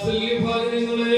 വാത്സല്യഭാജനങ്ങളെ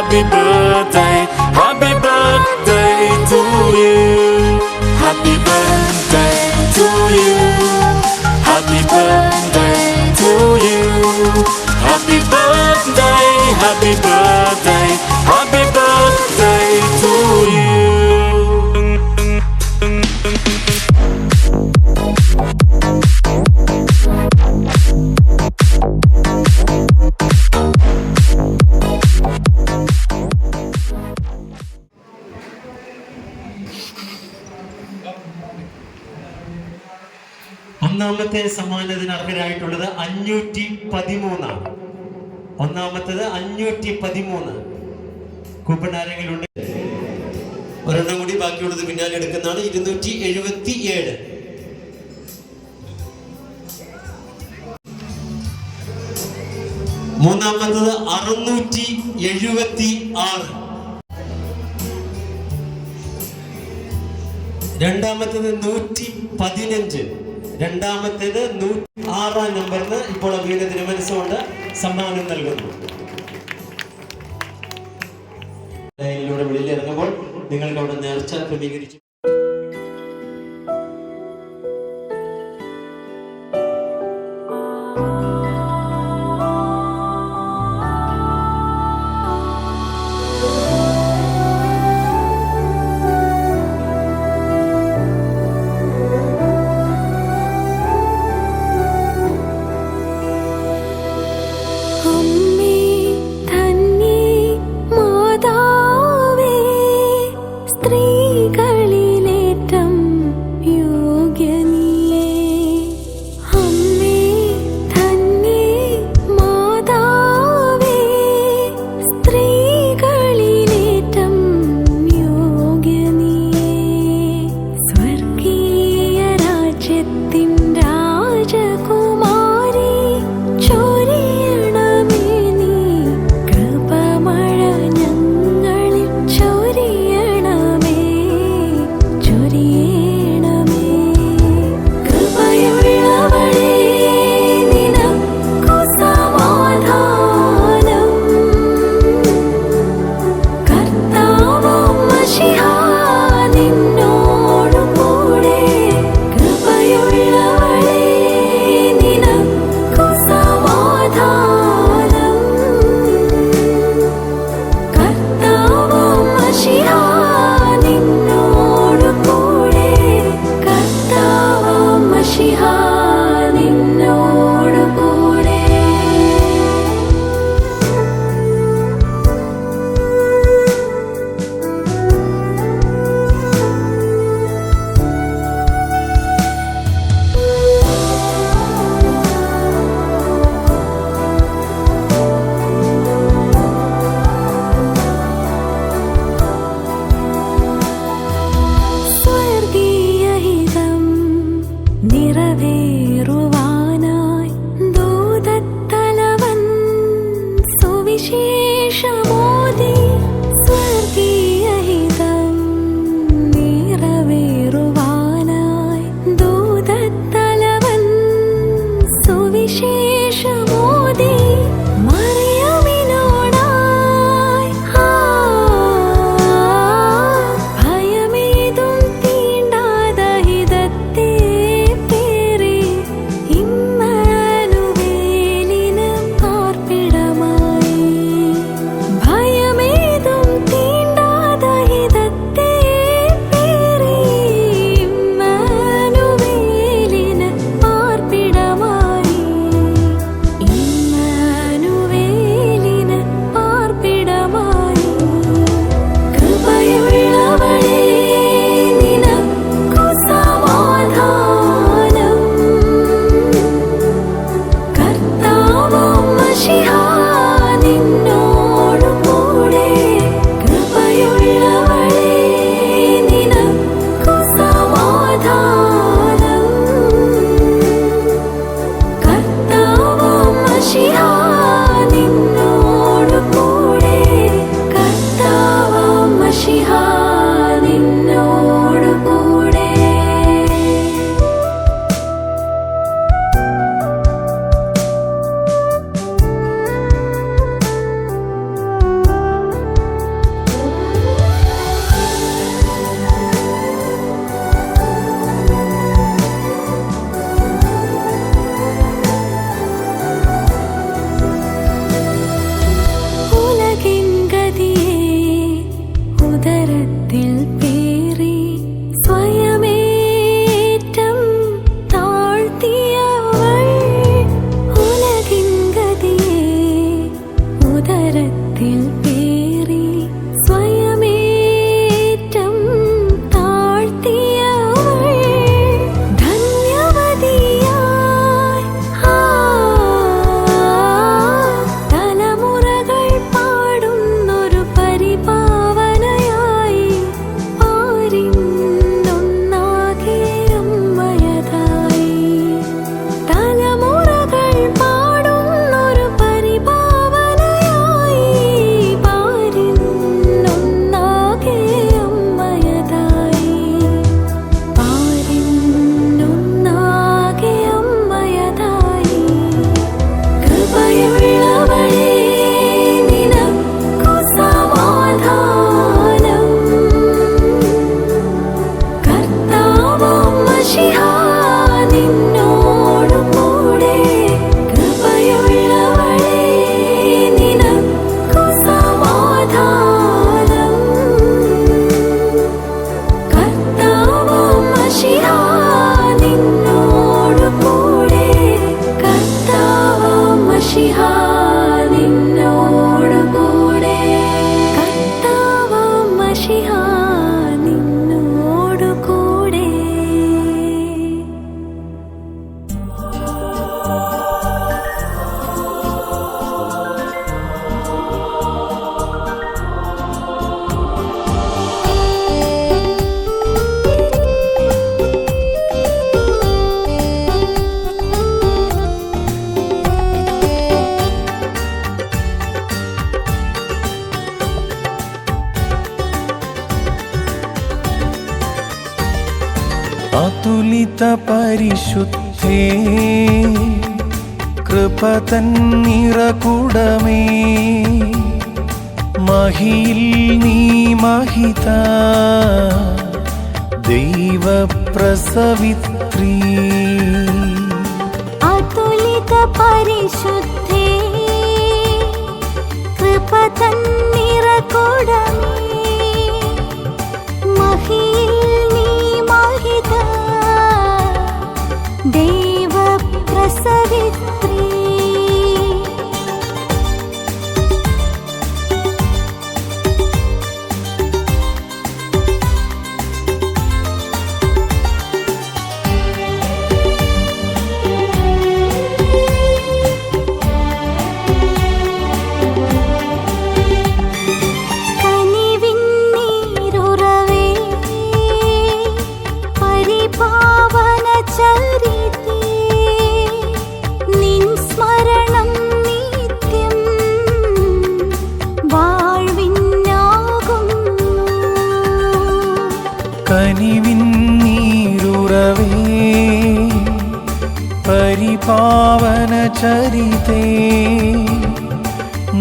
happy birthday, ഒന്നാമത്തെ സമ്മാനത്തിന് അർഹരായിട്ടുള്ളത് അഞ്ഞൂറ്റി പതിമൂന്നാണ്. ഒന്നാമത്തത് അഞ്ഞൂറ്റി പതിമൂന്ന്. കൂപ്പൺ ആരെങ്കിലും ഉണ്ട് ഒരെണ്ണം കൂടി ബാക്കിയുള്ളത് പിന്നാലെ എടുക്കുന്നതാണ്. ഇരുന്നൂറ്റി എഴുപത്തി ഏഴ് മൂന്നാമത്തത് അറുന്നൂറ്റി എഴുപത്തി ആറ് രണ്ടാമത്തത് നൂറ്റി പതിനഞ്ച്. രണ്ടാമത്തേത് നൂറ്റി ആറാം നമ്പറിന് ഇപ്പോൾ അഭിനയ തിരുമനസ്സുകൊണ്ട് സമ്മാനം നൽകുന്നു. ലൈനിലൂടെ വെളിയിൽ ഇറങ്ങുമ്പോൾ നിങ്ങൾക്ക് അവിടെ നേർച്ച ക്രമീകരിച്ചു കൃപ നിറകുടമേ മഹിയിൽ നീ മഹിത. ദൈവപ്രസവിത്രീ. അതുലിത പരിശുദ്ധി കൃപതൻ തന്നിറകൊടമേ കനിവിൻ നീരുറവേ പരിപാവന ചരിതേ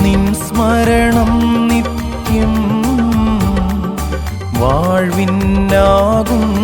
നിൻ സ്മരണം നിത്യം വാഴ്വിന്നാകുന്നു